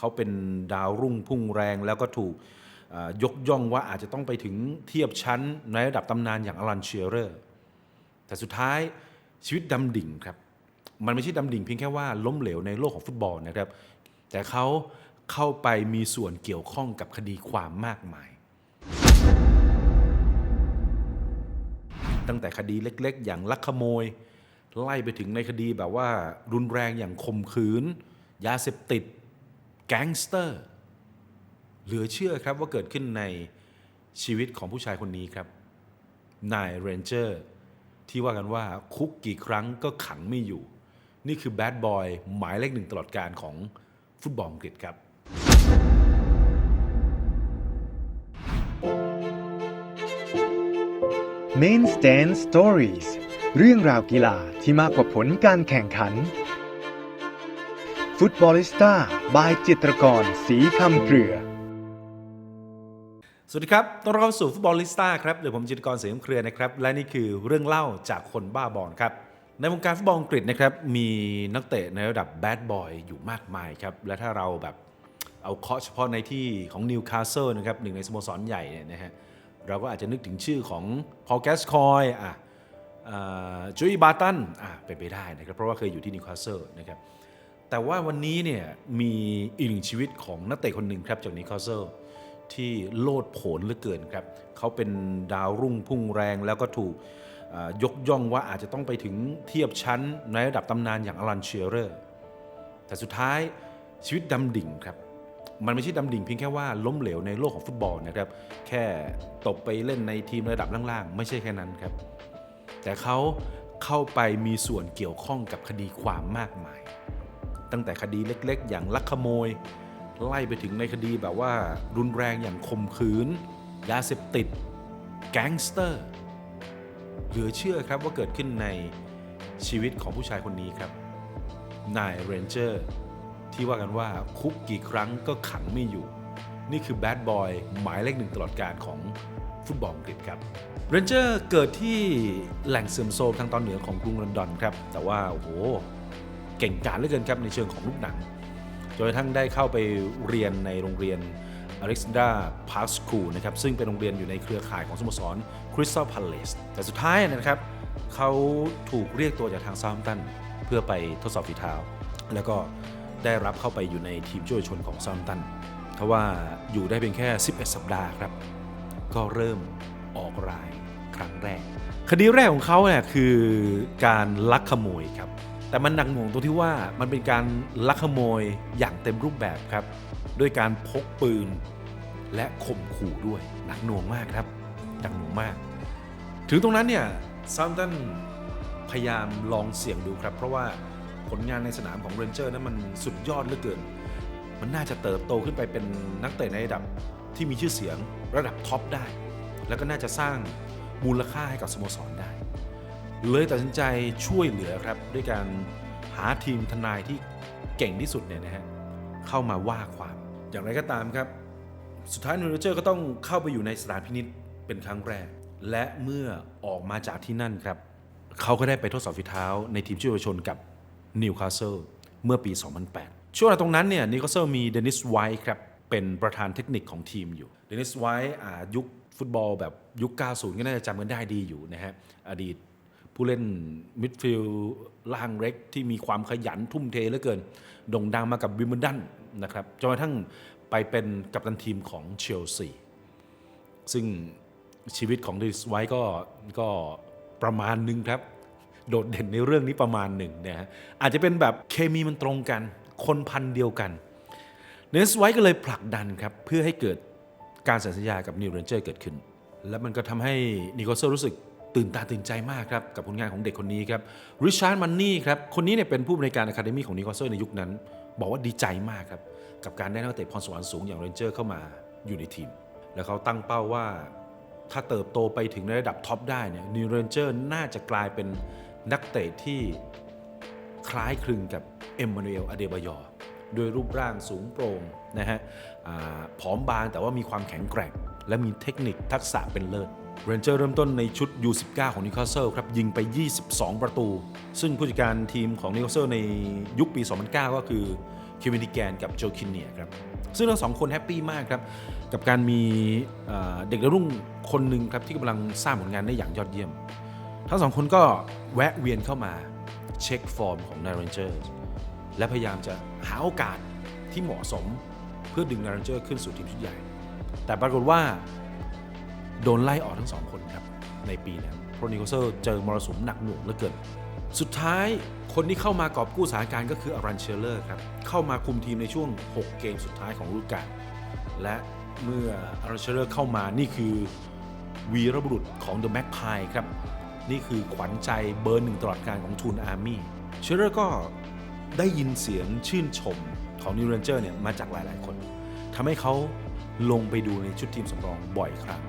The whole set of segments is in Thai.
เขาเป็นดาวรุ่งพุ่งแรงแล้วก็ถูกยกย่องว่าอาจจะต้องไปถึงเทียบชั้นในระดับตำนานอย่างอลันเชียเรอร์แต่สุดท้ายชีวิตดำดิ่งครับ มันไม่ใช่ดำดิ่งเพียงแค่ว่าล้มเหลวในโลกของฟุตบอลนะครับ แต่เขาเข้าไปมีส่วนเกี่ยวข้องกับคดีความมากมาย ตั้งแต่คดีเล็กๆ อย่างลักขโมย ไล่ไปถึงในคดีแบบว่ารุนแรงอย่างข่มขืน ยาเสพติด แก๊งสเตอร์ เหลือเชื่อครับว่าเกิดขึ้นในชีวิตของผู้ชายคนนี้ครับ นายเรนเจอร์ที่ว่ากันว่าคุกกี่ครั้งก็ขังไม่อยู่ นี่คือแบดบอยหมายเลขหนึ่งตลอดการของฟุตบอลอังกฤษครับ Main Stand Stories เรื่องราวกีฬาที่มากกว่าผลการแข่งขัน ฟุตบอลิสต้า บายจิตรกร สีคำเกลือ สวัสดีครับ ต้อนรับเข้าสู่ฟุตบอลลิสต้าครับเดี๋ยวผมจิตรกรเสียงเครือนะครับ และนี่คือเรื่องเล่าจากคนบ้าบอลครับ ในวงการฟุตบอลอังกฤษนะครับ มีนักเตะในระดับแบดบอยอยู่มากมายครับ และถ้าเราแบบเอาเคาะเฉพาะในที่ของนิวคาสเซิลนะครับหนึ่งในสโมสรใหญ่เนี่ยนะฮะ เราก็อาจจะนึกถึงชื่อของพอลแกสคอยอะจูอีบาตันอะเป็นไปได้นะครับ เพราะว่าเคยอยู่ที่นิวคาสเซิลนะครับ แต่ว่าวันนี้เนี่ยมีอีกหนึ่งชีวิตของนักเตะคนหนึ่งครับจากนิคาสเซิลที่โลดโผนเหลือเกินครับ เขาเป็นดาวรุ่งพุ่งแรงแล้วก็ถูกยกย่องว่าอาจจะต้องไปถึงเทียบชั้นในระดับตำนานอย่างอลันเชียเรอร์ แต่สุดท้ายชีวิตดำดิ่งครับ มันไม่ใช่ดำดิ่งเพียงแค่ว่าล้มเหลวในโลกของฟุตบอลนะครับ แค่ตกไปเล่นในทีมระดับล่างๆ ไม่ใช่แค่นั้นครับ แต่เขาเข้าไปมีส่วนเกี่ยวข้องกับคดีความมากมาย ตั้งแต่คดีเล็ก ๆ อย่างลักขโมย ไล่ไปถึงในคดีแบบว่ารุนแรงอย่างข่มขืน ยาเสพติด แก๊งสเตอร์เหลือเชื่อครับว่าเกิดขึ้นในชีวิตของผู้ชายคนนี้ครับ นายเรนเจอร์ที่ว่ากันว่าคุกกี่ครั้งก็ขังไม่อยู่ นี่คือแบดบอยหมายเลขหนึ่งตลอดการของฟุตบอลอังกฤษครับเรนเจอร์เกิดที่แหล่งเสื่อมโทรมทางตอนเหนือของกรุงลอนดอนครับ แต่ว่าโอ้โห เก่งกาจเหลือเกินครับในเชิงของลูกหนังจนกระทั่งได้เข้าไปเรียนในโรงเรียน Alexandra Park School นะครับซึ่งเป็นโรงเรียนอยู่ในเครือข่ายของสโมสร Crystal Palace แต่สุดท้ายนะครับเขาถูกเรียกตัวจากทางซา u ์ h ตันเพื่อไปทดสอบฝีเท้า แล้วก็ได้รับเข้าไปอยู่ในทีมช่วยชนของซา u ์ h ตันเพราะว่าอยู่ได้เพียงแค่ 11 สัปดาห์ครับ ก็เริ่มออกรายครั้งแรก คดีแรกของเขาเนี่ยคือการลักขโมยครับ แต่มันหนักหน่วงตรงที่ว่ามันเป็นการลักขโมยอย่างเต็มรูปแบบครับ ด้วยการพกปืน และข่มขู่ด้วยหนักหน่วงมากครับหนักหน่วงมาก ถึงตรงนั้นเนี่ยซา u ์ h ตันพยายามลองเสี่ยงดูครับ เพราะว่าผลงานในสนามของเรนเจอร์นั้นมันสุดยอดเหลือเกิน มันน่าจะเติบโตขึ้นไปเป็นนักเตะในระดับที่มีชื่อเสียงระดับท็อปได้ แล้วก็น่าจะสร้างมูลค่าให้กับสโมสรได้ เลยตัดสินใจช่วยเหลือครับด้วยการหาทีมทนายที่เก่งที่สุดเนี่ยนะฮะเข้ามาว่าความ อย่างไรก็ตามครับ สุดท้ายนูเรเจอร์ก็ต้องเข้าไปอยู่ในสถานพินิษเป็นครั้งแรก และเมื่อออกมาจากที่นั่นครับเขาก็ได้ไปทดสอบฝีเท้าในทีมช่วยเยาวชนกับนิวคาสเซิลเมื่อปี 2008 ช่วงเวลาตรงนั้นเนี่ยนิวคาสเซิลมีเดนิสไวท์ครับเป็นประธานเทคนิคของทีมอยู่เดนิสไวท์อายุคฟุตบอลแบบยุค 90 ก็น่าจะจำกันได้ดีอยู่นะฮะอดีต ผู้เล่นมิดฟิลด์ล่างเล็กที่มีความขยันทุ่มเทเหลือเกิน โด่งดังมากับวิมเบิลดันนะครับจนกระทั่งไปเป็นกัปตันทีมของเชลซีซึ่งชีวิตของดนิสไวก็ก็ประมาณหนึ่งครับ โดดเด่นในเรื่องนี้ประมาณหนึ่งนะฮะอาจจะเป็นแบบเคมีมันตรงกัน คนพันเดียวกันเนสไวก็เลยผลักดันครับ เพื่อให้เกิดการสัญญากับนิวเรนเจอร์เกิดขึ้น แล้วมันก็ทำให้นิโคลเซอร์รู้สึก ตื่นตาตื่นใจมากครับ กับผลงานของเด็กคนนี้ครับริชาร์ดมันนี่ครับ คนนี้เนี่ยเป็นผู้บริการอะคาเดมี่ของนิโคลเซอร์ในยุคนั้น บอกว่าดีใจมากครับ กับการได้นักเตะพรสวรรค์สูงอย่างเรนเจอร์เข้ามาอยู่ในทีม แล้วเขาตั้งเป้าว่า ถ้าเติบโตไปถึงในระดับท็อปได้เนี่ยนิวเรนเจอร์น่าจะกลายเป็นนักเตะที่คล้ายคลึงกับเอ็มมานูเอลอเดบายอร์โดยรูปร่างสูงโปร่งนะฮะอาผอมบางแต่ว่ามีความแข็งแกร่ง และมีเทคนิคทักษะเป็นเลิศ เรนเจอร์เริ่มต้นในชุด U19 ของนิวคาสเซิลครับยิงไป 22 ประตู ซึ่งผู้จัดการทีมของนิวคาสเซิลในยุคปี 2009 ก็คือเควินดิแกนกับโจคินเนียครับซึ่งทั้งสองคนแฮปปี้มากครับ กับการมีเด็กดาวรุ่งคนหนึ่งครับที่กำลังสร้างผลงานได้อย่างยอดเยี่ยม ทั้งสองคนก็แวะเวียนเข้ามาเช็คฟอร์มของ n a r a n g e r และพยายามจะหาโอกาสที่เหมาะสมเพื่อดึง n a r a n g e r ขึ้นสู่ทีมชุดใหญ่ แต่ปรากฏว่า โดนไล่ออกทั้งสองคนครับในปีนั้นโปรนิโคเซอร์เจอมรสุมหนักหน่วงเหลือเกิน สุดท้ายคนที่เข้ามากอบกู้สถานการณ์ก็คืออารันเชลเลอร์ครับ เข้ามาคุมทีมในช่วง 6 เกมสุดท้ายของฤดูกาลและเมื่ออารันเชลเลอร์เข้ามานี่คือวีรบุรุษของเดอะแม็กพายครับ นี่คือขวัญใจเบอร์หนึ่งตลอดการของทูนอาร์มี่เชลเลอร์ก็ได้ยินเสียงชื่นชมของนิวเรนเจอร์เนี่ยมาจากหลาย ๆ คนทำให้เขาลงไปดูในชุดทีมสำรองบ่อยครั้ง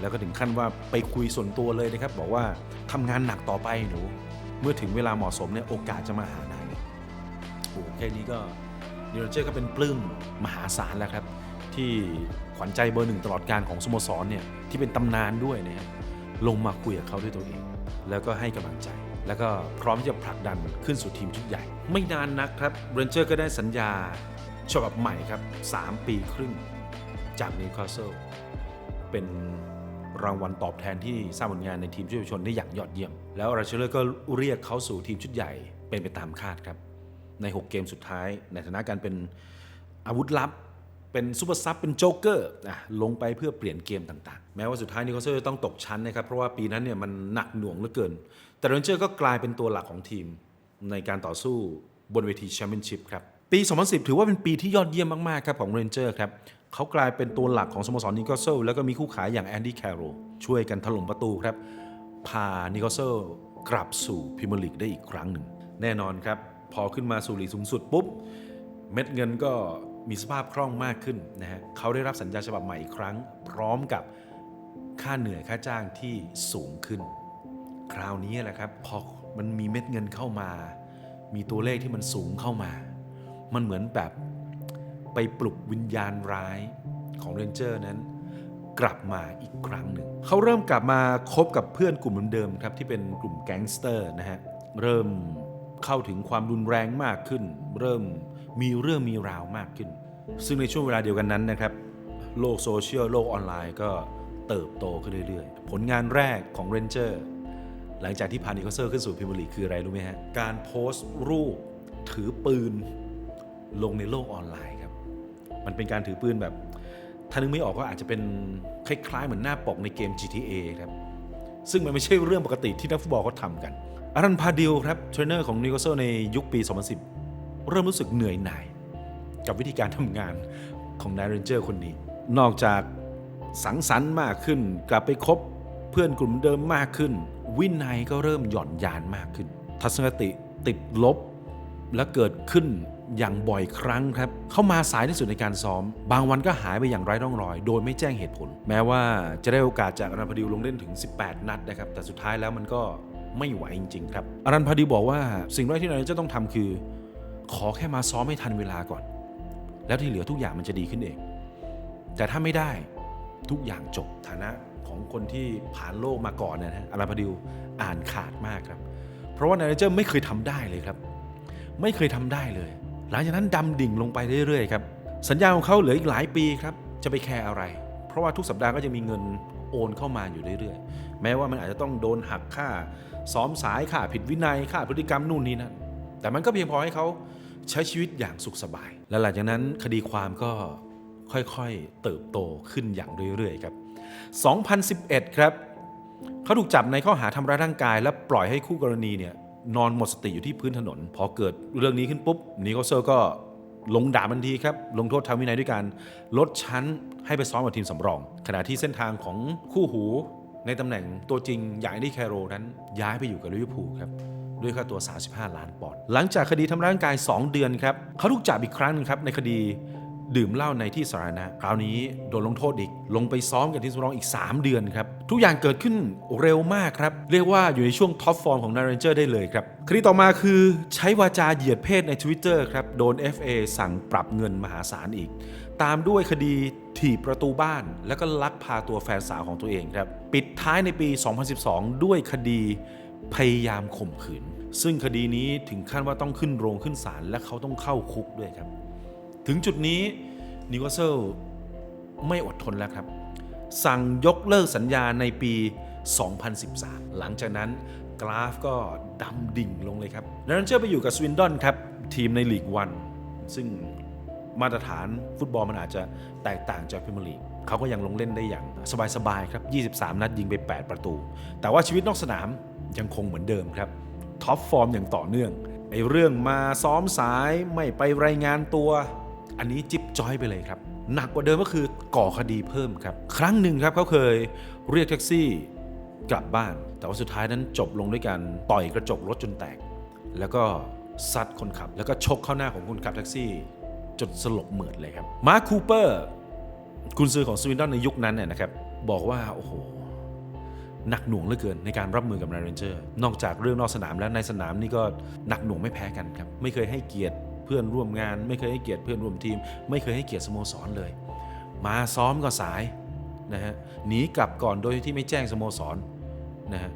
แล้วก็ถึงขั้นว่าไปคุยส่วนตัวเลยนะครับ บอกว่าทำงานหนักต่อไปหนู เมื่อถึงเวลาเหมาะสมเนี่ยโอกาสจะมาหานายเนี่ยโอ้โหแค่นี้ก็นิวเจอร์ก็เป็นปลื้มมหาศาลแล้วครับ ที่ขวัญใจเบอร์หนึ่งตลอดการของสโมสรเนี่ยที่เป็นตำนานด้วยนะครับลงมาคุยกับเขาด้วยตัวเอง แล้วก็ให้กำลังใจ แล้วก็พร้อมที่จะผลักดันขึ้นสู่ทีมชุดใหญ่ ไม่นานนักครับเรนเจอร์ก็ได้สัญญาฉบับใหม่ครับ 3 ปีครึ่งจากนิวคาสเซิลเป็น รางวัลตอบแทนที่สร้างผลงานในทีมชุดเยาวชนได้อย่างยอดเยี่ยม แล้วราเชลเลอร์ก็เรียกเขาสู่ทีมชุดใหญ่เป็นไปตามคาดครับ ใน 6 เกมสุดท้าย ในฐานะการเป็นอาวุธลับ เป็นซูเปอร์ซับเป็นโจ๊กเกอร์อะลงไปเพื่อเปลี่ยนเกมต่างๆ แม้ว่าสุดท้ายนิโคลเซอร์จะต้องตกชั้นนะครับ เพราะว่าปีนั้นเนี่ยมันหนักหน่วงเหลือเกิน แต่เรนเจอร์ก็กลายเป็นตัวหลักของทีมในการต่อสู้บนเวทีแชมเปี้ยนชิพครับปี 2010 ถือว่าเป็นปีที่ยอดเยี่ยมมากๆครับของเรนเจอร์ครับ เขากลายเป็นตัวหลักของสโมสรนิโคเซลแล้วก็มีคู่ขายอย่างแอนดี้แคโรช่วยกันถล่มประตูครับ พานิโคเซลกลับสู่พรีเมียร์ลีกได้อีกครั้งหนึ่ง แน่นอนครับ พอขึ้นมาสู่ลีกสูงสุดปุ๊บ เม็ดเงินก็มีสภาพคล่องมากขึ้นนะฮะเขาได้รับสัญญาฉบับใหม่อีกครั้ง พร้อมกับค่าเหนื่อยค่าจ้างที่สูงขึ้น คราวนี้แหละครับพอมันมีเม็ดเงินเข้ามา มีตัวเลขที่มันสูงเข้ามา มันเหมือนแบบ ไปปลุกวิญญาณร้ายของเรนเจอร์นั้นกลับมาอีกครั้งหนึ่ง เขาเริ่มกลับมาคบกับเพื่อนกลุ่มเดิมๆครับที่เป็นกลุ่มแก๊งสเตอร์นะฮะ เริ่มเข้าถึงความรุนแรงมากขึ้น เริ่มมีเรื่องมีราวมากขึ้น ซึ่งในช่วงเวลาเดียวกันนั้นนะครับ โลกโซเชียลโลกออนไลน์ก็เติบโตขึ้นเรื่อยๆ ผลงานแรกของเรนเจอร์หลังจากที่พานิโคลเซอร์ขึ้นสู่พรีเมียร์ลีคืออะไรรู้ไหมฮะ การโพสต์รูปถือปืนลงในโลกออนไลน์ มันเป็นการถือปืนแบบ ถ้านึกไม่ออกก็อาจจะเป็นคล้ายๆ เหมือนหน้าปกในเกม GTA ครับ ซึ่งมันไม่ใช่เรื่องปกติที่นักฟุตบอลเขาทำกันอารันพาดิลครับเทรนเนอร์ของนิโคลเซลในยุคปี 2010 เริ่มรู้สึกเหนื่อยหน่าย กับวิธีการทำงานของนายเรนเจอร์คนนี้ นอกจากสังสรรค์มากขึ้น กลับไปคบเพื่อนกลุ่มเดิมมากขึ้น วินัยก็เริ่มหย่อนยานมากขึ้น ทัศนคติติดลบและเกิดขึ้น อย่างบ่อยครั้งครับ เข้ามาสายที่สุดในการซ้อม บางวันก็หายไปอย่างไร้ร่องรอย โดยไม่แจ้งเหตุผล แม้ว่าจะได้โอกาสจากอรันพดิวลงเล่นถึง 18 นัดนะครับ แต่สุดท้ายแล้วมันก็ไม่ไหวจริงๆครับอรันพดิวบอกว่าสิ่งแรกที่นายจะต้องทำคือ ขอแค่มาซ้อมให้ทันเวลาก่อน แล้วที่เหลือทุกอย่างมันจะดีขึ้นเอง แต่ถ้าไม่ได้ทุกอย่างจบฐานะของคนที่ผ่านโลกมาก่อนเนยนะฮะอาราพดิวอ่านขาดมากครับ เพราะว่านายเจอร์ไม่เคยทำได้เลยครับ ไม่เคยทำได้เลย หลังจากนั้นดำดิ่งลงไปเรื่อยๆครับสัญญาของเขาเหลืออีกหลายปีครับจะไปแคร์อะไร เพราะว่าทุกสัปดาห์ก็จะมีเงินโอนเข้ามาอยู่เรื่อยๆ แม้ว่ามันอาจจะต้องโดนหักค่า ซ้อมสายค่าผิดวินัยค่าพฤติกรรมนู่นนี่นั่นแต่มันก็เพียงพอให้เขาใช้ชีวิตอย่างสุขสบาย และหลังจากนั้นคดีความก็ค่อยๆ เติบโตขึ้นอย่างเรื่อยๆครับ 2011 ครับ เขาถูกจับในข้อหาทำร้ายร่างกาย และปล่อยให้คู่กรณีเนี่ย นอนหมดสติอยู่ที่พื้นถนน พอเกิดเรื่องนี้ขึ้นปุ๊บนิโคเซอร์ก็ลงด่ามันทีครับ ลงโทษทางวินัยด้วยการลดชั้นให้ไปซ้อมกับทีมสำรอง ขณะที่เส้นทางของคู่หูในตำแหน่งตัวจริงอย่างแอนดี้แคโรนั้น ย้ายไปอยู่กับลิเวอร์พูลครับด้วยค่าตัว 35 ล้านปอนด์หลังจากคดีทำร้ายร่างกาย 2 เดือนครับเขาถูกจับอีกครั้งนึงครับในคดี ดื่มเหล้าในที่สาธารณะคราวนี้โดนลงโทษอีก ลงไปซ้อมกับทีมสำรองอีก 3 เดือนครับ ทุกอย่างเกิดขึ้นเร็วมากครับ เรียกว่าอยู่ในช่วงท็อปฟอร์มของนาร์เรนเจอร์ได้เลยครับคดีต่อมาคือใช้วาจาเหยียดเพศใน Twitter ครับ โดน FA สั่งปรับเงินมหาศาลอีก ตามด้วยคดีถีบประตูบ้าน แล้วก็ลักพาตัวแฟนสาวของตัวเองครับ ปิดท้ายในปี 2012 ด้วยคดีพยายามข่มขืน ซึ่งคดีนี้ถึงขั้นว่าต้องขึ้นโรงขึ้นศาลและเขาต้องเข้าคุกด้วยครับ ถึงจุดนี้นิวคาสเซิลไม่อดทนแล้วครับ สั่งยกเลิกสัญญาในปี 2013 หลังจากนั้นกราฟก็ดำดิ่งลงเลยครับดังนั้นเชื่อไปอยู่กับสวินดอนครับ ทีมในลีกวันซึ่งมาตรฐานฟุตบอลมันอาจจะแตกต่างจากพรีเมียร์ลีกเขาก็ยังลงเล่นได้อย่างสบายๆครับ 23 นัดยิงไป 8 ประตู แต่ว่าชีวิตนอกสนามยังคงเหมือนเดิมครับ ท็อปฟอร์มอย่างต่อเนื่องไอ้เรื่องมาซ้อมสายไม่ไปรายงานตัว อันนี้จิ๊บจอยไปเลยครับ หนักกว่าเดิมก็คือก่อคดีเพิ่มครับ ครั้งหนึ่งครับเขาเคยเรียกแท็กซี่กลับบ้าน แต่ว่าสุดท้ายนั้นจบลงด้วยการต่อยกระจกรถจนแตก แล้วก็ซัดคนขับ แล้วก็ชกเข้าหน้าของคนขับแท็กซี่ จนสลบเหมือดเลยครับ มาร์คคูเปอร์คุณซื้อของสวินดอนในยุคนั้นเนี่ยนะครับบอกว่าโอ้โหหนักหน่วงเหลือเกินในการรับมือกับนายเรนเจอร์ นอกจากเรื่องนอกสนามแล้วในสนามนี่ก็หนักหน่วงไม่แพ้กันครับ ไม่เคยให้เกียรติ เพื่อนร่วมงาน ไม่เคยให้เกียรติเพื่อนร่วมทีม ไม่เคยให้เกียรติสโมสรเลย มาซ้อมก็สายนะฮะหนีกลับก่อนโดยที่ไม่แจ้งสโมสรนะฮะ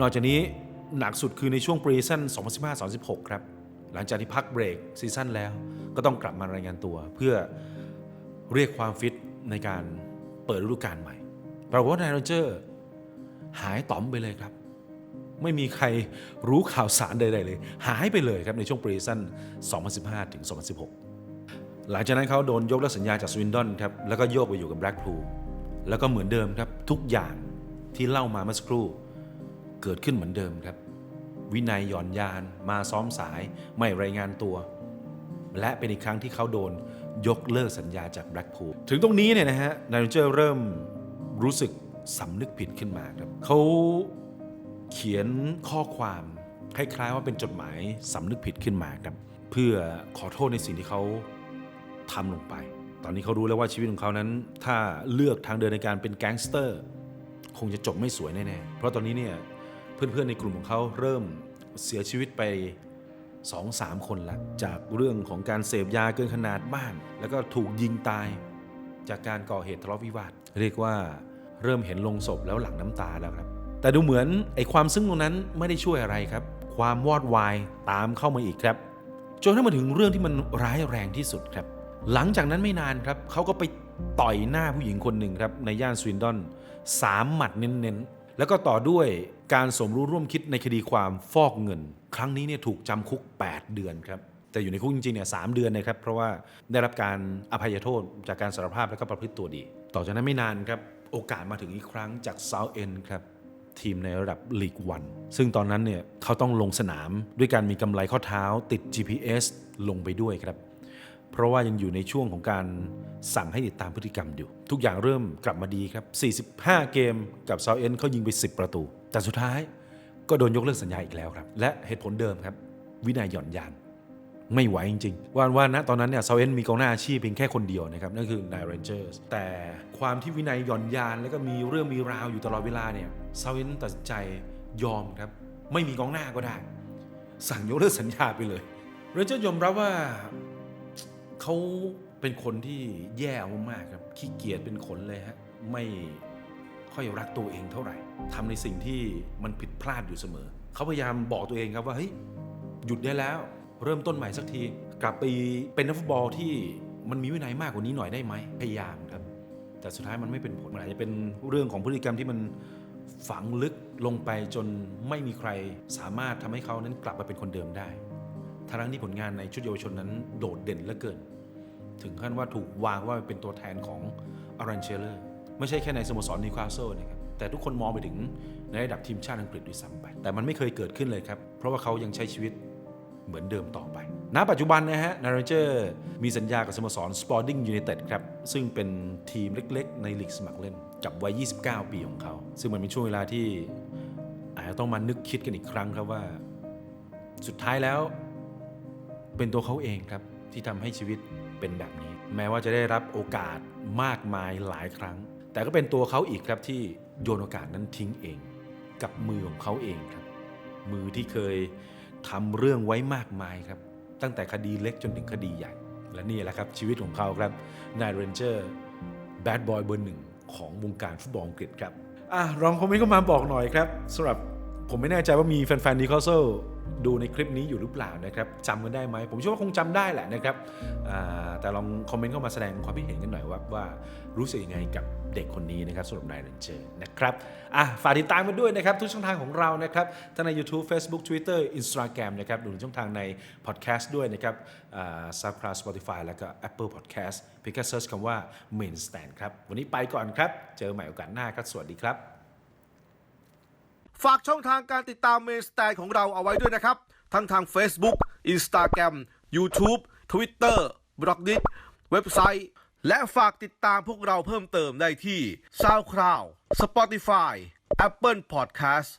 นอกจากนี้หนักสุดคือในช่วงปรีซั่น2015-2016 ครับ หลังจากที่พักเบรกซีซั่นแล้ว ก็ต้องกลับมารายงานตัว เพื่อเรียกความฟิตในการเปิดฤดูกาลใหม่ปรากฏว่านายโรเจอร์หายต่อมไปเลยครับ ไม่มีใครรู้ข่าวสารใดๆเลย หายไปเลยครับในช่วงปรีซั่น2015 ถึง 2016 หลังจากนั้นเขาโดนยกเลิกสัญญาจากสวินดอนครับแล้วก็โยกไปอยู่กับแบล็กพูลแล้วก็เหมือนเดิมครับทุกอย่างที่เล่ามาเมื่อสักครู่ เกิดขึ้นเหมือนเดิมครับ วินัยหย่อนยาน มาซ้อมสายไม่รายงานตัว และเป็นอีกครั้งที่เขาโดนยกเลิกสัญญาจากแบล็กพูลถึงตรงนี้เนี่ยนะฮะนายโรเจอร์เริ่มรู้สึกสำนึกผิดขึ้นมาครับเขา เขียนข้อความคล้ายๆว่าเป็นจดหมายสำนึกผิดขึ้นมาครับ เพื่อขอโทษในสิ่งที่เขาทำลงไป ตอนนี้เขารู้แล้วว่าชีวิตของเขานั้น ถ้าเลือกทางเดินในการเป็นแก๊งสเตอร์ คงจะจบไม่สวยแน่ๆ เพราะตอนนี้เนี่ยเพื่อนๆในกลุ่มของเขาเริ่มเสียชีวิตไป2 3คนละจากเรื่องของการเสพยาเกินขนาดบ้างแล้วก็ถูกยิงตาย จากการก่อเหตุทะเลาะวิวาท เรียกว่าเริ่มเห็นลงศพแล้วหลังน้ำตาแล้วครับ แต่ดูเหมือนไอ้ความซึ้งตรงนั้นไม่ได้ช่วยอะไรครับ ความวอดวายตามเข้ามาอีกครับจนถ้ามาถึงเรื่องที่มันร้ายแรงที่สุดครับ หลังจากนั้นไม่นานครับเขาก็ไปต่อยหน้าผู้หญิงคนหนึ่งครับในย่านสวินดอนสามหมัดเน้นๆ แล้วก็ต่อด้วยการสมรู้ร่วมคิดในคดีความฟอกเงิน ครั้งนี้เนี่ยถูกจำคุก 8 เดือนครับ แต่อยู่ในคุกจริงๆเนี่ยสามเดือนนะครับ เพราะว่าได้รับการอภัยโทษจากการสารภาพและก็ประพฤติตัวดี ต่อจากนั้นไม่นานครับโอกาสมาถึงอีกครั้งจากเซาเอ็นครับ ทีมในระดับลีกวันซึ่งตอนนั้นเนี่ยเขาต้องลงสนามด้วยการมีกำไลข้อเท้าติด GPS ลงไปด้วยครับ เพราะว่ายังอยู่ในช่วงของการสั่งให้ติดตามพฤติกรรมอยู่ ทุกอย่างเริ่มกลับมาดีครับ 45 เกมกับเซาเอ็นเขายิงไป 10 ประตู แต่สุดท้ายก็โดนยกเลิกสัญญาอีกแล้วครับ และเหตุผลเดิมครับ วินัยหย่อนยาน ไม่ไหวจริงๆ ว่าว่าณตอนนั้นเนี่ยเซาเอนมีกองหน้าอาชีพเพียงแค่คนเดียวนะครับ นั่นคือนายเรนเจอร์สแต่ความที่วินัยหย่อนยาน แล้วก็มีเรื่องมีราวอยู่ตลอดเวลาเนี่ยเซาเอนตัดใจยอมครับ ไม่มีกองหน้าก็ได้ สั่งยกเลิกสัญญาไปเลยเรนเจอร์ยอมรับว่าเขาเป็นคนที่แย่มากๆครับขี้เกียจเป็นขนเลยฮะไม่ค่อยรักตัวเองเท่าไหร่ทำในสิ่งที่มันผิดพลาดอยู่เสมอ เขาพยายามบอกตัวเองครับว่าเฮ้ยหยุดได้แล้ว เริ่มต้นใหม่สักที กลับไปเป็นนักฟุตบอลที่มันมีวินัยมากกว่านี้หน่อยได้ไหมพยายามครับ แต่สุดท้ายมันไม่เป็นผลมันอาจจะเป็นเรื่องของพฤติกรรมที่มันฝังลึกลงไปจนไม่มีใครสามารถทำให้เขานั้นกลับมาเป็นคนเดิมได้ทั้งที่ผลงานในชุดเยาวชนนั้นโดดเด่นเหลือเกิน ถึงขั้นว่าถูกวางว่าเป็นตัวแทนของอารันเชลเลอร์ไม่ใช่แค่ในสโมสรนิวคาสเซิลนะครับแต่ทุกคนมองไปถึงในระดับทีมชาติอังกฤษด้วยซ้ำไป แต่มันไม่เคยเกิดขึ้นเลยครับ เพราะว่าเขายังใช้ชีวิต เหมือนเดิมต่อไป ณ ปัจจุบันนะฮะนาร์เจอร์มีสัญญากับสโมสร Sporting United ครับ ซึ่งเป็นทีมเล็กๆ ในลีกสมัครเล่น กับวัย 29 ปีของเขา ซึ่งมันเป็นช่วงเวลาที่อาจจะต้องมานึกคิดกันอีกครั้งครับว่า สุดท้ายแล้ว เป็นตัวเขาเองครับ ที่ทำให้ชีวิตเป็นแบบนี้ แม้ว่าจะได้รับโอกาสมากมายหลายครั้ง แต่ก็เป็นตัวเขาอีกครับที่โยนโอกาสนั้นทิ้งเอง กับมือของเขาเองครับ มือที่เคย ทำเรื่องไว้มากมายครับ ตั้งแต่คดีเล็กจนถึงคดีใหญ่ และนี่แหละครับชีวิตของเขาครับนายเรนเจอร์แบดบอยเบอร์หนึ่งของวงการฟุตบอลอังกฤษครับอะลองคอมเมนต์เข้ามาบอกหน่อยครับสำหรับผมไม่แน่ใจว่ามีแฟนๆนิคอสเซล ดูในคลิปนี้อยู่หรือเปล่านะครับจำกันได้ไหมผมเชื่อว่าคงจำได้แหละนะครับแต่ลองคอมเมนต์เข้ามาแสดงความคิดเห็นกันหน่อยว่าว่ารู้สึกยังไงกับเด็กคนนี้นะครับสำหรับนายเรนเจอร์นะครับอะฝากติดตามกันด้วยนะครับ ทุกช่องทางของเรานะครับทั้งใน YouTube Facebook Twitter Instagram นะครับรวมถึงช่องทางใน Podcast ด้วยนะครับอ่า SoundCloud Spotify แล้วก็ Apple Podcast เพียงแค่เซิร์ชคำว่า Main Stand ครับวันนี้ไปก่อนครับ เจอใหม่โอกาสหน้าครับสวัสดีครับ ฝากช่องทางการติดตามเมนสแตนของเราเอาไว้ด้วยนะครับ ทั้งทาง Facebook Instagram YouTube Twitter b l o g d i t เว็บไซต์ และฝากติดตามพวกเราเพิ่มเติมได้ที่ SoundCloud Spotify Apple Podcast